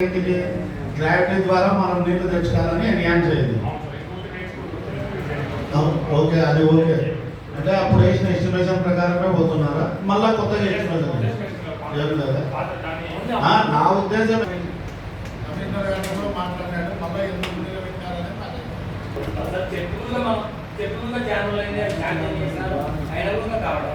Gravity ద్వారా మనం నీళ్ళు తెచ్చుకోవాలని ఎన్యాన్ చేయాలి ఓకే అది ఓకే. అంటే అప్పుడు వేసిన ఎస్టిమేషన్ ప్రకారమే పోతున్నారా? మళ్ళా కొత్తగా ఎస్టిమేషన్ ఏం లేదా. నా ఉద్దేశం మాట్లాడాడు మళ్ళీ నీళ్ళు కావడం.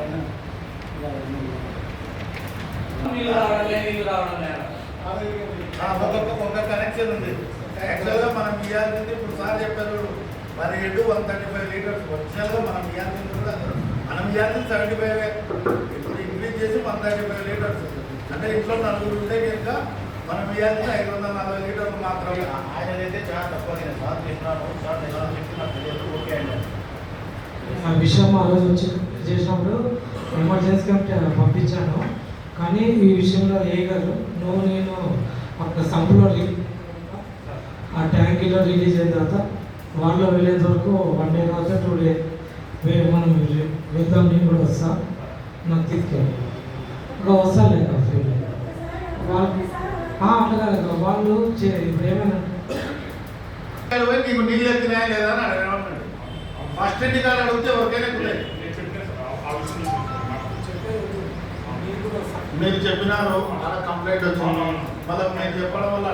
రావడం లేదు నీళ్ళు రావడం లేదు. ఒక్కొక్క ఒక కనెక్షన్ ఉంది. యాక్చువల్గా మనం ఇవ్వాల్సింది ఇప్పుడు సార్ చెప్పారు మరి ఎటు వన్ థర్టీ ఫైవ్ లీటర్స్ ఒరిజినల్గా మనం ఇవ్వాల్సింది కూడా మనం ఇవ్వాల్సింది సెవెంటీ ఫైవ్ ఇప్పుడు ఇంక్రీజ్ చేసి వన్ థర్టీ ఫైవ్ లీటర్స్ అంటే ఇంట్లో నలుగురు ఉంటే కనుక మనం ఇవ్వాల్సింది ఐదు వందల నలభై లీటర్లు మాత్రమే. ఆయన అయితే చాలా తక్కువ నేను సార్ చెప్పినాను. సార్ నేను చెప్పి నాకు తెలియదు. ఓకే అండి. ఆ విషయం ఆ రోజు వచ్చి చేసినప్పుడు ఎమర్జెన్సీగా పంపించాను. కానీ ఈ విషయంలో ఏ గారు నువ్వు నేను అక్కడ సంపులో ఆ ట్యాంకీలో రిలీజ్ అయిన తర్వాత వాళ్ళు వెళ్ళేంత వరకు వన్ డే కావచ్చు టూ డే వేరే మనం వెళ్దాం నేను కూడా వస్తా నాకు తీసుకెళ్ళి. ఒక వస్తా లేక ఫీల్ వాళ్ళు ఆ, అట్లా కాదు. వాళ్ళు చే- ఇప్పుడు ఏమైనా పోయి నీళ్ళు ఎత్తినాయా లేదా అని ఫస్ట్ ఇంటి కాడ అడిగితే ఎవరికైనా మీరు చెప్పినారు అలా కంప్లైంట్ వచ్చింది. మళ్ళీ మీరు చెప్పడం వల్ల?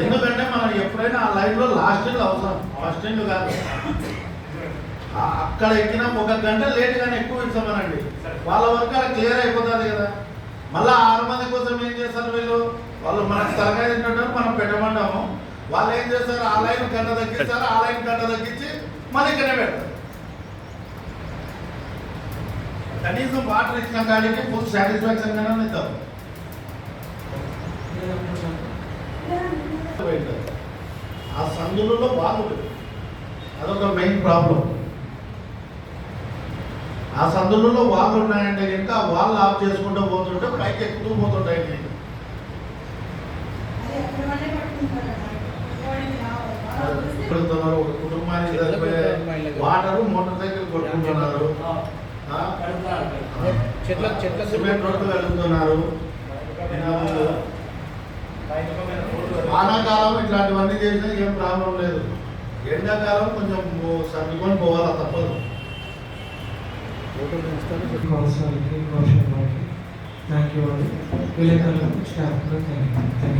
ఎందుకంటే మనం ఎప్పుడైనా ఆ లైన్లో లాస్ట్ ఎండ్ అవసరం. ఫస్ట్ ఎండ్ కాదు. అక్కడ ఎక్కిన ఒక గంట లేట్ గానే ఎక్కువ ఇచ్చామనండి వాళ్ళ వరకు అలా క్లియర్ అయిపోతుంది కదా. మళ్ళీ ఆరు మంది కోసం ఏం చేస్తారు వీళ్ళు? వాళ్ళు మనకు తలకాయ తింటారు మనం పెట్టమంటాము. వాళ్ళు ఏం చేస్తారు? ఆ లైన్ గంట తగ్గిస్తారు ఆ లైన్ గంట తగ్గించి మళ్ళీ ఇక్కడే పెడతారు. కనీసం వాటర్ ఇచ్చిన కాడికి ఫుల్ సాటిస్ఫాక్షన్ గానే ఇద్దాం. ఆ సందులలో లేరు. అదొక మెయిన్ ప్రాబ్లం ఆ సందులలో వాళ్ళు ఉన్నాయంటే కనుక ఆ వాళ్ళు ఆఫ్ చేసుకుంటూ పోతుంటే పైకి ఎక్కుతూ పోతుంటాయి నీళ్ళు. పెడుతున్నారు ఒక కుటుంబానికి వాటర్ మోటార్ సైకిల్ కొట్టుకుంటున్నారు? చెట్ల చెట్ల సిమెంట్ రోడ్లు వెళ్తున్నారు వానాకాలం ఇట్లాంటివన్నీ చేసినా ఏం ప్రాబ్లం లేదు. ఎండాకాలం కొంచెం సర్దుకొని పోవాలా తప్పదు. థ్యాంక్ యూ అండి విలేకరులకు స్టాఫ్ థ్యాంక్ యూ